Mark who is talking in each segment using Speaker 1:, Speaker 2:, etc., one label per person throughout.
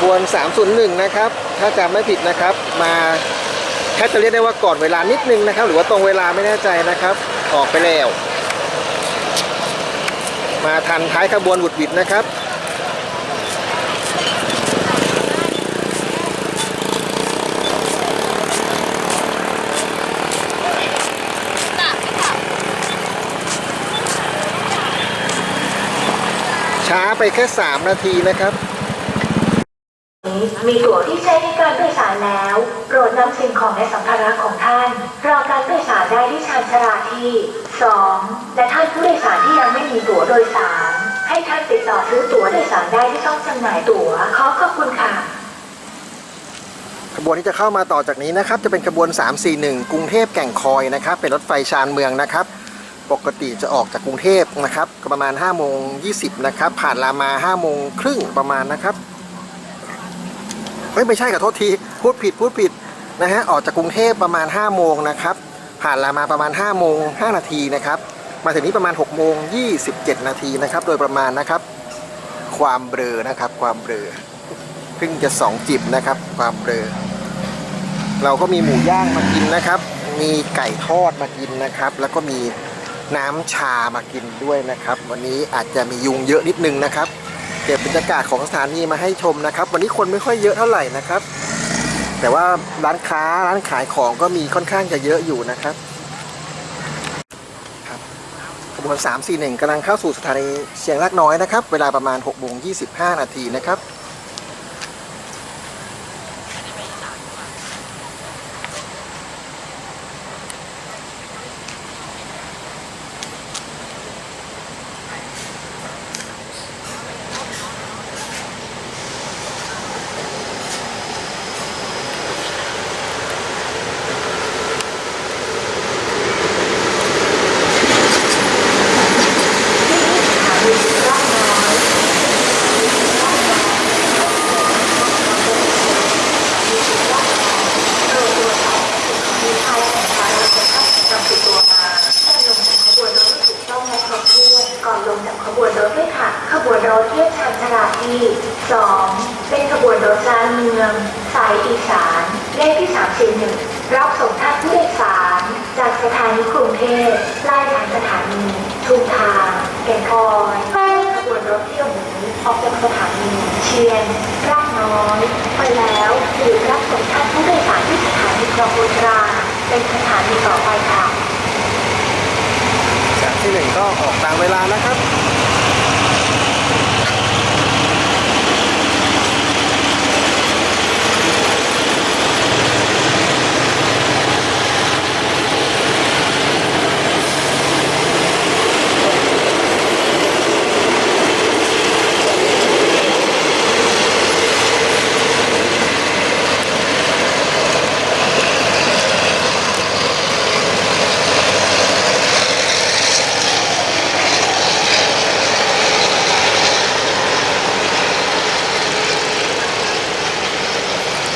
Speaker 1: ขบวน 301 นะครับ ถ้าจำไม่ผิดนะครับ มาแทบจะเรียกได้ว่าก่อนเวลานิดนึงนะครับ หรือว่าตรงเวลาไม่แน่ใจนะครับ ออกไปแล้ว มาทันท้ายขบวนหวุดหวิดนะครับช้าไปแค่ 3 นาทีนะครับ
Speaker 2: มีตั๋วที่ใช้ในการโดยสารแล้ว โปรดนำสิ่งของและสัมภาระของท่าน รอการโดยสารได้ที่ชานชาลาที่ 2 และท่านผู้โดยสารที่ยังไม่มีตั๋วโดยสาร ให้ท่านติดต่อซื้อตั๋วโดยสารได้ที่ช่องจำหน่ายตั๋ว ขอขอบคุณค่ะ
Speaker 1: ขบวนที่จะเข้ามาต่อจากนี้นะครับ จะเป็นขบวน 341 กรุงเทพแก่งคอยนะครับ เป็นรถไฟชานเมืองนะครับ ปกติจะออกจากกรุงเทพนะครับ ประมาณ5โมง20นะครับ ผ่านรามา5โมงครึ่งประมาณนะครับ เฮ้ยไม่ใช่ขอโทษทีพูดผิดพูดผิดนะฮะออกจากกรุงเทพประมาณ5โมงนะครับผ่านรามาประมาณ5โมง5นาทีนะครับมาถึงนี้ประมาณ6โมง27 นาทีนะครับโดยประมาณนะครับ ความเบลอนะครับความเบลอเพิ่งจะสองจิบนะครับความเบลอเราก็มีหมูย่างมากินนะครับ มีไก่ทอดมากินนะครับ แล้วก็มีน้ำชามากินด้วยนะครับ วันนี้อาจจะมียุงเยอะนิดนึงนะครับ เก็บบรรยากาศของสถานีมาให้ชมนะครับ วันนี้คนไม่ค่อยเยอะเท่าไหร่นะครับ แต่ว่าร้านค้าร้านขายของก็มีค่อนข้างจะเยอะอยู่นะครับขบวน341กำลังเข้าสู่สถานีเชียงรากน้อยนะครับ เวลาประมาณ6โมง25 นาทีนะครับ
Speaker 2: ก่อนลงจากขบวนรถด้วยค่ะ ขบวนร ถเทียบชานชาลาที่ 2 เป็นขบวนรถจานเมือง สายอีสาน เลขที่ 341 รับส่งท่านผู้โดยสาร จากสถานีกรุงเทพไล่ทางสถานีชุมทางแก่งคอยขบวนรถเที่ยวหมูออกจากสถานีเชียนรากน้อย ไปแล้วหรือรับส่งท่านผู้โดยสารที่สถานีคลองโบราเป็นสถานีต่อไปค่ะ
Speaker 1: จากที่หนึ่งก็ออกตามเวลานะครับ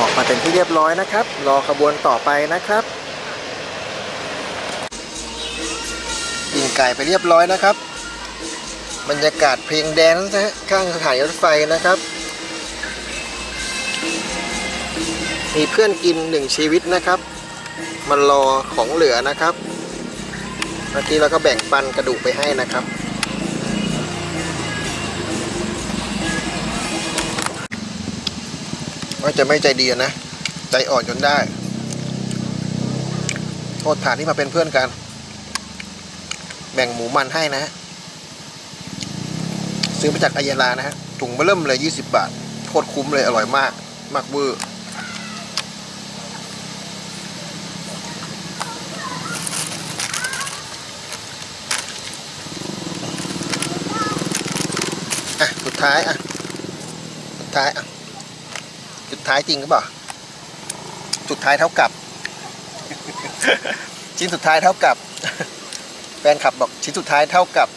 Speaker 1: ออกมาเป็นที่เรียบร้อย นะครับ รอขบวนต่อไปนะครับยิงไก่ไปเรียบร้อยนะครับ บรรยากาศเพลงแดนซ์นะข้างสถานีรถไฟนะครับ มีเพื่อนกินหนึ่งชีวิตนะครับ มารอของเหลือนะครับเมื่อกี้เราก็แบ่งปันกระดูกไปให้นะครับว่าจะไม่ใจดีนะ ใจอ่อนจนได้ โทษฐานที่มาเป็นเพื่อนกัน แบ่งหมูมันให้นะฮะซื้อมาจากอายาลานะฮะ ถุงเบอเริ่มเลย 20 บาท โคตรคุ้มเลยอร่อยมาก มากเวอร์อะ สุดท้ายอะ สุดท้ายอะ สุดท้ายจริงหรือเปล่า สุดท้ายเท่ากับ ชิ้นสุดท้ายเท่ากับ แฟนขับบอกชิ้นสุดท้ายเท่ากับ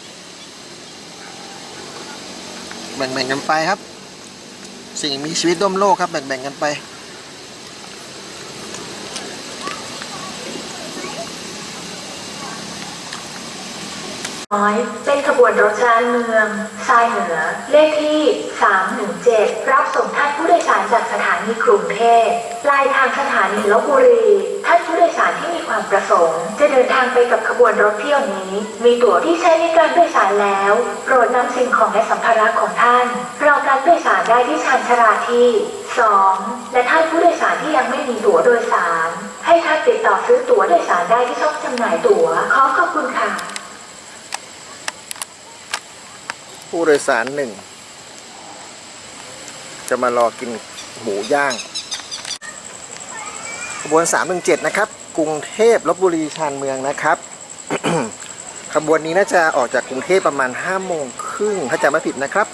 Speaker 1: แบ่งๆกันไปครับ สิ่งมีชีวิตร่วมโลกครับ แบ่งๆกันไป
Speaker 2: น้อยเป็นขบวนรถชานเมืองทรายเหนือ เลขที่ 317 รับส่งท่านผู้โดยสารจากสถานีกรุงเทพปลายทางสถานีลบบุรี ท่านผู้โดยสารที่มีความประสงค์ จะเดินทางไปกับขบวนรถเที่ยวนี้ มีตั๋วที่ใช้ในการโดยสารแล้ว โปรดนำสิ่งของและสัมภาระของท่านรอการโดยสารได้ที่ชานชาลาที่ 2 และท่านผู้โดยสารที่ยังไม่มีตั๋วโดยสาร ให้ท่านติดต่อซื้อตั๋วโดยสารได้ที่ช่องจำหน่ายตั๋วขอขอบคุณค่ะ
Speaker 1: ผู้โดยสารหนึ่ง จะมารอกินหมูย่างขบวน 317 นะครับ กรุงเทพลบบุรีชานเมืองนะครับ ขบวนนี้น่าจะออกจากกรุงเทพประมาณ 5 โมงครึ่งถ้าจำไม่ผิดนะครับ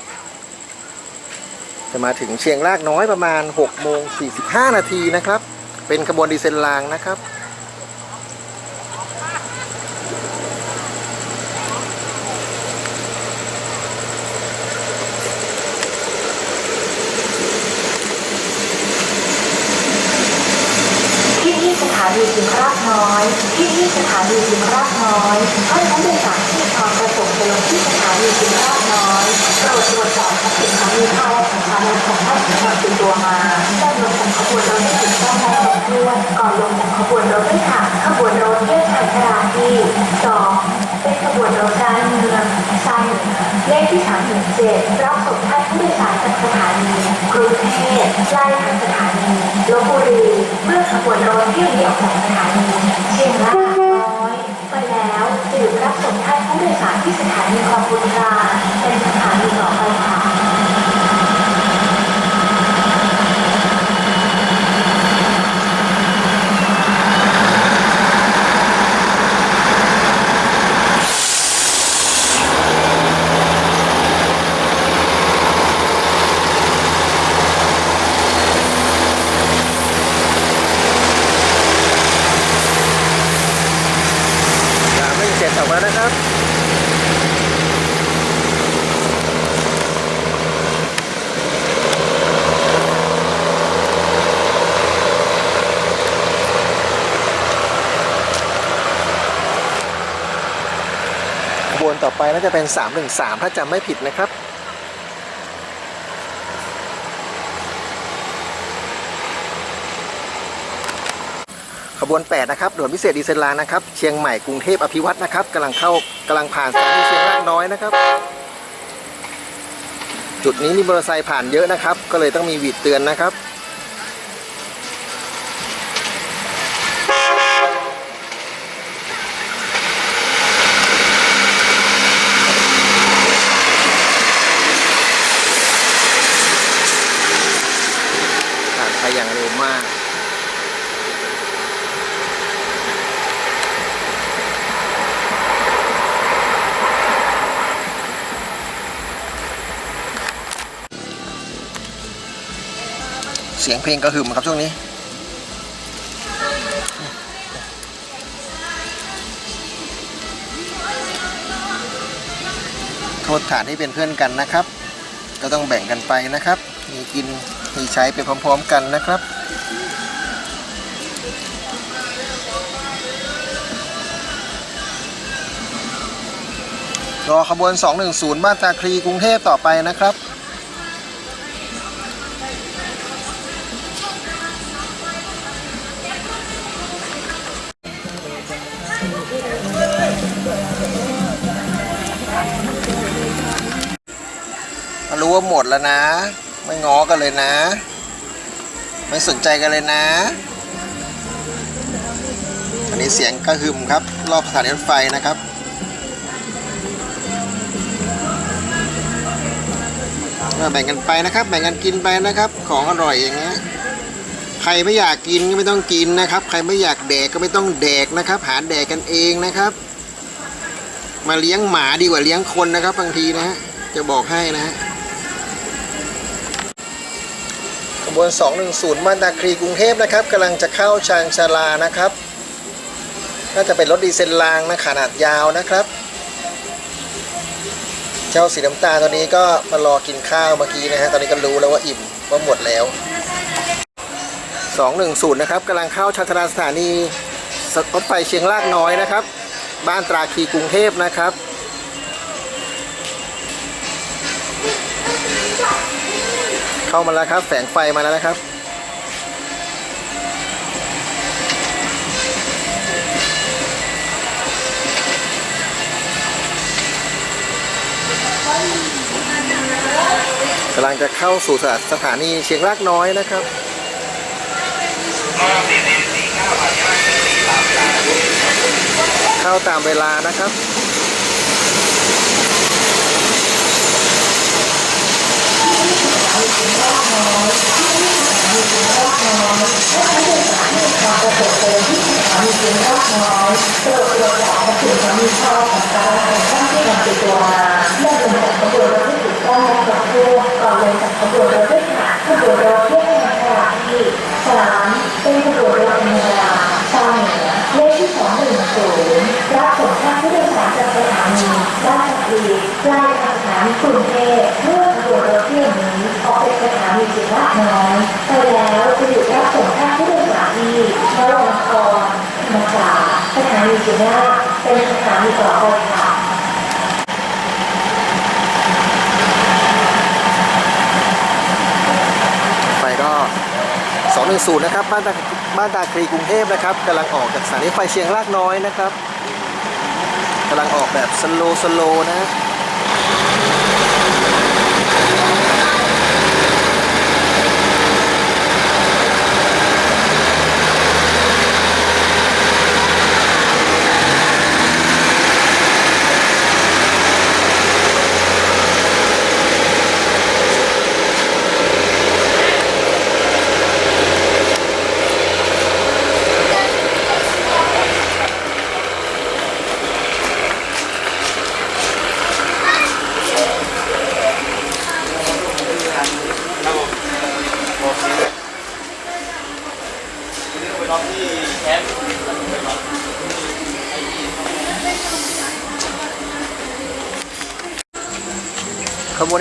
Speaker 1: จะมาถึงเชียงรากน้อยประมาณ 6 โมง 45 นาทีนะครับ เป็นขบวนดีเซลรางนะครับ
Speaker 2: ที่นี่สถานีสิงห์รากน้อย ที่นี่ สถานีสิงห์รากน้อยท่านผู้โดยสารที่มีความประสงค์จะลงที่สถานีสิงห์รากน้อยโปรดตรวจสอบทรัพย์สินของมีค่าและสัมภาระของท่านที่นำติดตัวมาได้ลงจากขบวนรถให้ถูกต้องและครบถ้วนก่อนลงจากขบวนรถด้วยค่ะขบวนรถเทียบชานชาลาที่สองเป็นขบวนรถการเมืองสายเหนือเลขที่สามถึงเจ็ดรับส่งท่านผู้โดยสารจากสถานีกรุงเทพปลายทางสถานีลบบุรีเมื่อขบวนรถเที่ยวนี้ออกจากสถานีเชียงราย หยุดรับส่งท่านผู้โดยสารที่สถานีคอมบุญตราเป็นสถานีต่อไปค่ะ
Speaker 1: สามหนึ่งเจ็ดออกมานะครับ ขบวนต่อไปน่าจะเป็น 313 ถ้าจำไม่ผิดนะครับขบวน 8 นะครับด่วนพิเศษดีเซลานะครับ เชียงใหม่กรุงเทพอภิวัตนะครับกำลังเข้ากำลังผ่านสถานีเชียงรากน้อยนะครับ จุดนี้มีมอเตอร์ไซค์ผ่านเยอะนะครับ ก็เลยต้องมีวีดเตือนนะครับ ไปอย่างเร็วมากเสียงเพลงกระหึ่มครับช่วงนี้ โทษฐานที่เป็นเพื่อนกันนะครับ ก็ต้องแบ่งกันไปนะครับ มีกิน มีใช้ไปพร้อมๆกันนะครับ รอขบวน 210 บ้านตาคลีกรุงเทพต่อไปนะครับรู้ว่าหมดแล้วนะ ไม่ง้อกันเลยนะ ไม่สนใจกันเลยนะ อันนี้เสียงกระหึ่มครับ รอบสถานีรถไฟนะครับก็แบ่งกันไปนะครับ แบ่งกันกินไปนะครับ ของอร่อยอย่างเงี้ยใครไม่อยากกินก็ไม่ต้องกินนะครับ ใครไม่อยากแดกก็ไม่ต้องแดกนะครับ หาแดกกันเองนะครับ มาเลี้ยงหมาดีกว่าเลี้ยงคนนะครับบางทีนะฮะจะบอกให้นะฮะ บวน 210บ้านตาคลีกรุงเทพนะครับกำลังจะเข้าชานชาลานะครับ น่าจะเป็นรถดีเซลรางนะขนาดยาวนะครับ เจ้าสีน้ำตาลตัวนี้ก็มารอกินข้าวเมื่อกี้นะฮะตอนนี้ก็รู้แล้วว่าอิ่มว่าหมดแล้ว 210 นะครับกำลังเข้าชานชาลาสถานีรถไฟเชียงรากน้อยนะครับ บ้านตราคีกรุงเทพนะครับ เข้ามาแล้วครับ แสงไฟมาแล้วนะครับ กำลังจะเข้าสู่สถานีเชียงรากน้อยนะครับเข้าตามเวลานะครับ
Speaker 2: ก่อนเลยจากขบวนรถด้วยค่ะขบวนรถเที่ยวชาญชาลาที่สามเป็นขบวนรถธรรมดาชาวเหนือเลขที่สองหนึ่งศูนย์รับส่งท่าผู้โดยสารจากสถานีบ้านสักรีปลายสถานีกรุงเทพเมื่อขบวนรถเที่ยวนี้ออกจากสถานีจิตรน้อยไปแล้วจะหยุดรับส่งท่าผู้โดยสารที่นวรครธร มาสตร์สถานีจิตรลาเป็นสถานีต่อไปค่ะ
Speaker 1: ไฟก็210นะครับบ้านตาบ้านตาคลีกรุงเทพนะครับกำลังออกจากสถานีไฟเชียงรากน้อยนะครับกำลังออกแบบสโลสโลนะ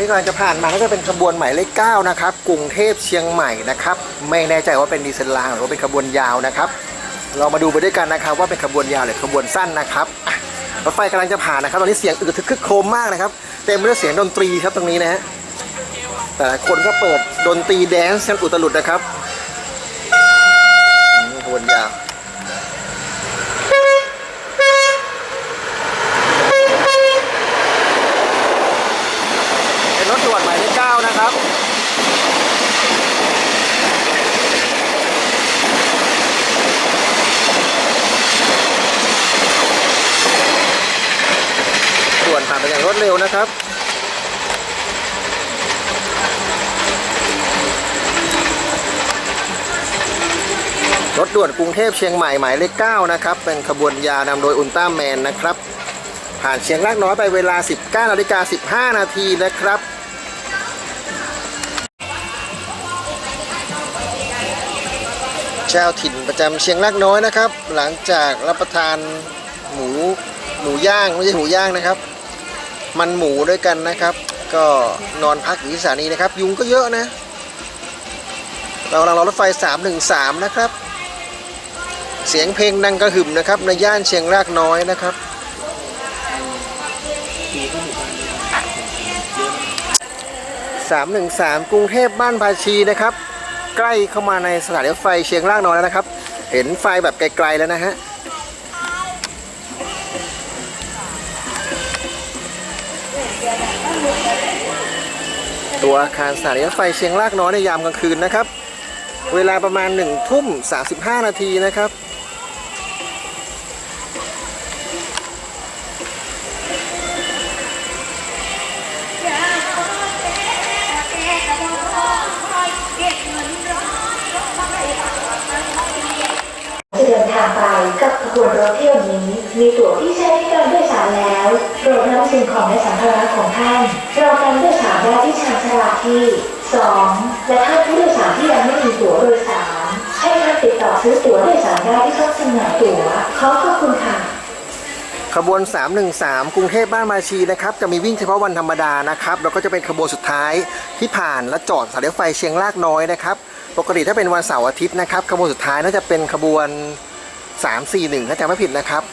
Speaker 1: ขบวนนี้กำลังจะผ่านมาก็จะเป็นขบวนหมายเลข9นะครับกรุงเทพเชียงใหม่นะครับไม่แน่ใจว่าเป็นดีเซลรางหรือว่าเป็นขบวนยาวนะครับ เรามาดูไปด้วยกันนะครับ ว่าเป็นขบวนยาวหรือขบวนสั้นนะครับรถไฟกำลังจะผ่านนะครับ ตอนนี้เสียงอึกทึกคึกโครมมากนะครับเต็มไปด้วยเสียงดนตรีครับตรงนี้นะฮะแต่คนก็เปิดดนตรีแดนซ์กันอุตลุดนะครับขบวนยาว เป็นรถด่วนหมายเลขเก้านะครับ ด่วนผ่านไปอย่างรวดเร็วนะ ครับรถด่วนกรุงเทพเชียงใหม่หมายเลข9นะครับ เป็นขบวนยานำโดยอุลตร้าแมนนะครับ ผ่านเชียงรากน้อยไปเวลา 19นาฬิกา15 นาทีนะครับ เจ้าถิ่นประจำเชียงรากน้อยนะครับ หลังจากรับประทานหมูหมูย่างไม่ใช่หมูย่างนะครับ มันหมูด้วยกันนะครับ ก็นอนพักอยู่ที่สถานีนะครับ ยุงก็เยอะนะ เรากำลังรอรถไฟ 313 นะครับ เสียงเพลงดังกระหึ่มนะครับ ในย่านเชียงรากน้อยนะครับ313 กรุงเทพบ้านภาชีนะครับ ใกล้เข้ามาในสถานีรถไฟเชียงรากน้อยแล้วนะครับ เห็นไฟแบบไกลๆแล้วนะฮะ ตัวอาคารสถานีรถไฟเชียงรากน้อยในยามกลางคืนนะครับ เวลาประมาณ1ทุ่ม35 นาทีนะครับ
Speaker 2: จะเดินทางไปกับขบวนรถเที่ยวนี้ มีตั๋วที่ใช้ในการโดยสารแล้วโปรดนำสิ่งของและสัมภาระของท่านรอการโดย ที่ 2 และท่านผู้โดยสารที่ยังไม่มีตั๋วโดยสาร ให้ท่านติดต่อซื้อตั๋วโดยสารได้ที่ช่องจำหน่ายตั๋วขอขอบคุณค่ะ
Speaker 1: ขบวน 313 กรุงเทพบ้านมาชีนะครับ จะมีวิ่งเฉพาะวันธรรมดานะครับ แล้วก็จะเป็นขบวนสุดท้ายที่ผ่านและจอดสานีรถไฟเชียงรากน้อยนะครับ ปกติถ้าเป็นวันเสาร์อาทิตย์นะครับ ขบวนสุดท้ายน่าจะเป็นขบวน 341 ถ้าจำไม่ผิดนะครับ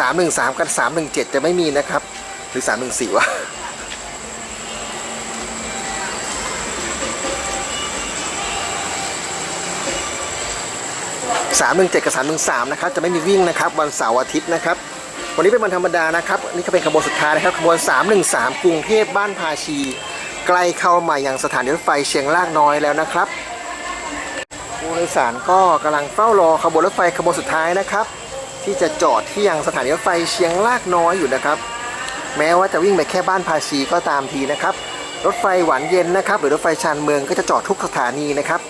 Speaker 1: 313 กับ 317 จะไม่มีนะครับ หรือ 314วะ 317 กับ 313 นะครับ จะไม่มีวิ่งนะครับ วันเสาร์อาทิตย์นะครับ วันนี้เป็นวันธรรมดานะครับ นี่ก็เป็นขบวนสุดท้ายนะครับ ขบวน 313 กรุงเทพบ้านภาชี ใกล้เข้ามาอยังสถานีรถไฟเชียงรากน้อยแล้วนะครับผู้โดยสารก็กำลังเฝ้ารอขบวนรถไฟขบวนสุดท้ายนะครับ ที่จะจอดที่ยังสถานีรถไฟเชียงรากน้อยอยู่นะครับ แม้ว่าจะวิ่งไปแค่บ้านภาชีก็ตามทีนะครับ รถไฟหวานเย็นนะครับ หรือรถไฟชานเมืองก็จะจอดทุกสถานีนะครับ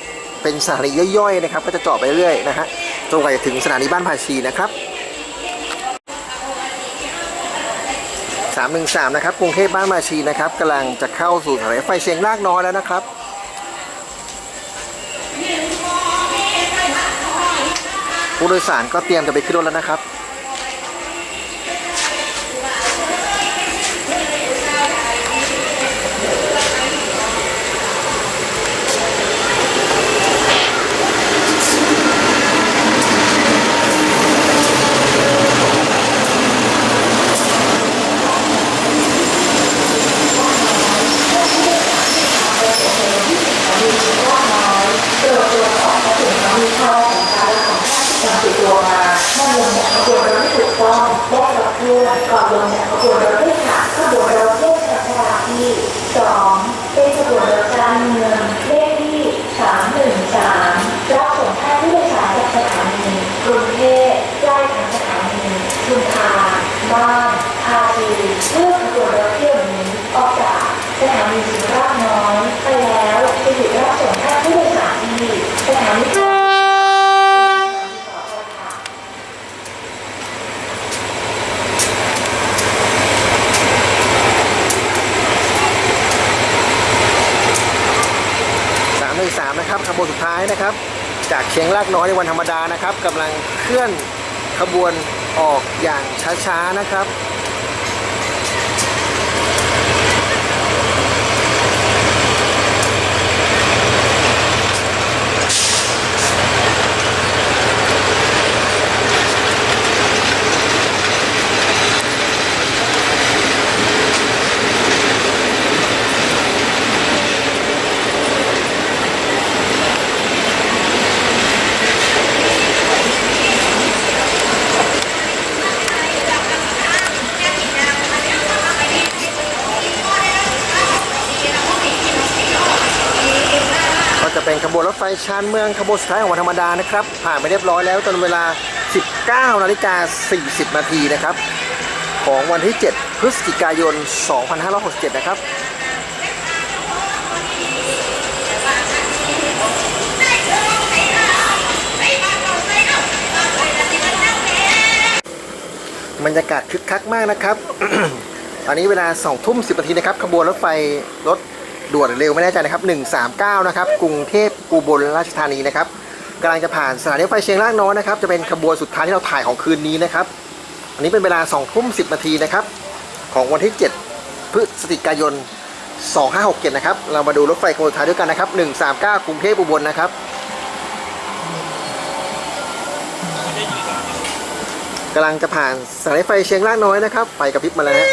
Speaker 1: เป็นสถานีย่อยๆนะครับ ก็จะจอดไปเรื่อยนะฮะจนกว่าจะถึงสถานีบ้านภาชีนะครับ313นะครับกรุงเทพบ้านภาชีนะครับกำลังจะเข้าสู่สถานีไฟเชียงรากน้อยแล้วนะครับ ผู้โดยสารก็เตรียมจะไปขึ้นรถแล้วนะครับ
Speaker 2: ตัวมาเมื่อลงจากขบวนรถที่ถูกต้องได้รับเพื่อนก่อนลงจากขบวนรถด้วยค่ะขบวนรถเลขชนราที่สองเป็นขบวนรถการเมืองเลขที่สามหนึ่งสามรับส่งท่านผู้โดยสารจากสถานีกรุงเทพใกล้ทางสถานีชุมทางบ้านภาชีเพื่อขบวนรถเที่ยวนี้ออกจากสถานีสุราษฎร์น้อยไปแล้วจะหยุดรับส่งท่านผู้โดยสารที่สถานี
Speaker 1: 313 นะครับขบว นสุดท้ายนะครับ จากเชียงรากน้อยในวันธรรมดานะครับกำลังเคลื่อนขบวนออกอย่างช้าๆนะครับ ก็จะเป็นขบวนรถไฟ ชานเมืองขบวนสุดท้ายของวันธรรมดานะครับ ผ่านไปเรียบร้อยแล้วจนเวลา 19นาฬิกา40นาทีนะครับ ของวันที่ 7 พฤศจิกายน 2567 นะครับบรรยากาศคึกคักมากนะครับ ตอนนี้เวลา2ทุ่ม10นาทีนะครับ ขบวนรถไฟรถ ด่วนหรือเร็วไม่แน่ใจนะครับ 139 นะครับ กรุงเทพอุบลราชธานีนะครับกำลังจะผ่านสถานีรถไฟเชียงรากน้อยนะครับ จะเป็นขบวนสุดท้ายที่เราถ่ายของคืนนี้นะครับ อันนี้เป็นเวลา2ทุ่ม10 นาทีนะครับ ของวันที่ 7 พฤศจิกายน 2567 นะครับ เรามาดูรถไฟขบวนสุดท้ายด้วยกันนะครับ 139 กรุงเทพอุบลนะครับกำลังจะผ่านสถานีไฟเชียงรากน้อยนะครับไฟกระพริบมาแล้วฮะ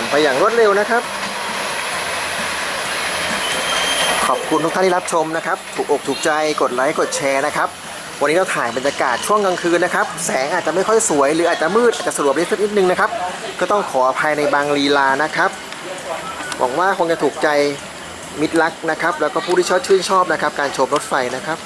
Speaker 1: านไปอย่างรวดเร็วนะครับ ขอบคุณทุกท่านที่รับชมนะครับ ถูกอกถูกใจกดไลค์กดแชร์นะครับ วันนี้เราถ่ายบรรยากาศช่วงกลางคืนนะครับ แสงอาจจะไม่ค่อยสวย หรืออาจจะมืดอาจจะสลัวนิดนิดนึงนะครับ ก็ต้องขออภัยในบางลีลานะครับหวังว่าคงจะถูกใจมิตรรักนะครับ แล้วก็ผู้ที่ชอบชื่นชอบนะครับ การชมรถไฟนะครับ